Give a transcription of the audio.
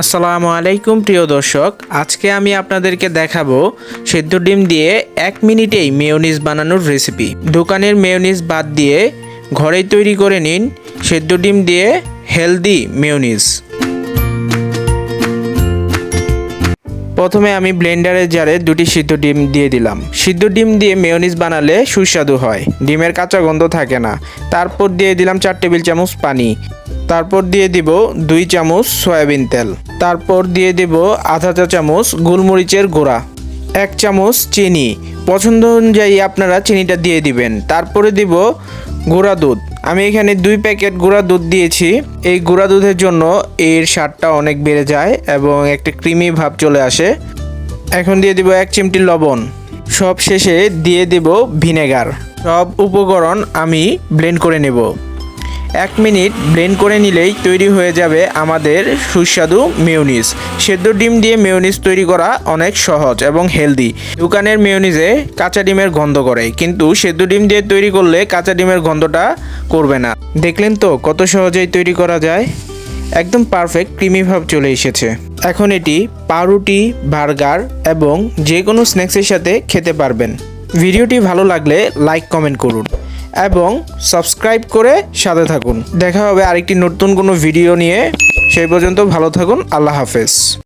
আসসালামু আলাইকুম, প্রিয় দর্শক। আজকে আমি আপনাদেরকে দেখাবো সেদ্ধ ডিম দিয়ে এক মিনিটেই মেয়নিজ বানানোর রেসিপি। দোকানের মেয়নিজ বাদ দিয়ে ঘরেই তৈরি করে নিন সেদ্ধ ডিম দিয়ে হেলদি মেয়োনিজ। প্রথমে আমি ব্লেন্ডারের জারে দুটি সিদ্ধ ডিম দিয়ে দিলাম। সিদ্ধ ডিম দিয়ে মেয়োনিজ বানালে সুস্বাদু হয়। ডিমের কাঁচা গন্ধ থাকে না। তারপর দিয়ে দিলাম চার টেবিল চামচ পানি। তারপর দিয়ে দিব দুই চামচ সয়াবিন তেল। তারপর দিয়ে দিব আধা চা চামচ গোলমরিচের গুঁড়া। এক চামচ চিনি। পছন্দ অনুযায়ী আপনারা চিনিটা দিয়ে দিবেন। তারপরে দিব গুঁড়া দুধ। আমি এখানে দুই প্যাকেট গুঁড়া দুধ দিয়েছি। এই গুঁড়া দুধের জন্য এর স্বাদটা অনেক বেড়ে যায় এবং একটা ক্রিমি ভাব চলে আসে। এখন দিয়ে দিব এক চিমটি লবণ। সব শেষে দিয়ে দেব ভিনেগার। সব উপকরণ আমি ব্লেন্ড করে নেব। এক মিনিট ব্লেন্ড করে নিলেই তৈরি হয়ে যাবে আমাদের সুস্বাদু মেয়োনিজ। সেদ্ধ ডিম দিয়ে মেয়োনিজ তৈরি করা অনেক সহজ এবং হেলদি। দোকানের মেয়োনিজে কাঁচা ডিমের গন্ধ করে, কিন্তু সেদ্ধ ডিম দিয়ে তৈরি করলে কাঁচা ডিমের গন্ধটা করবে না। দেখলেন তো কত সহজেই তৈরি করা যায়? একদম পারফেক্ট ক্রিমি ভাব চলে এসেছে। এখন এটি পাউরুটি, বার্গার এবং যে কোনো স্ন্যাক্সের সাথে খেতে পারবেন। ভিডিওটি ভালো লাগলে লাইক, কমেন্ট করুন। এবং সাবস্ক্রাইব করে সাথে থাকুন। দেখা হবে আরেকটি নতুন কোনো ভিডিও নিয়ে। সেই পর্যন্ত ভালো থাকুন, আল্লাহ হাফেজ।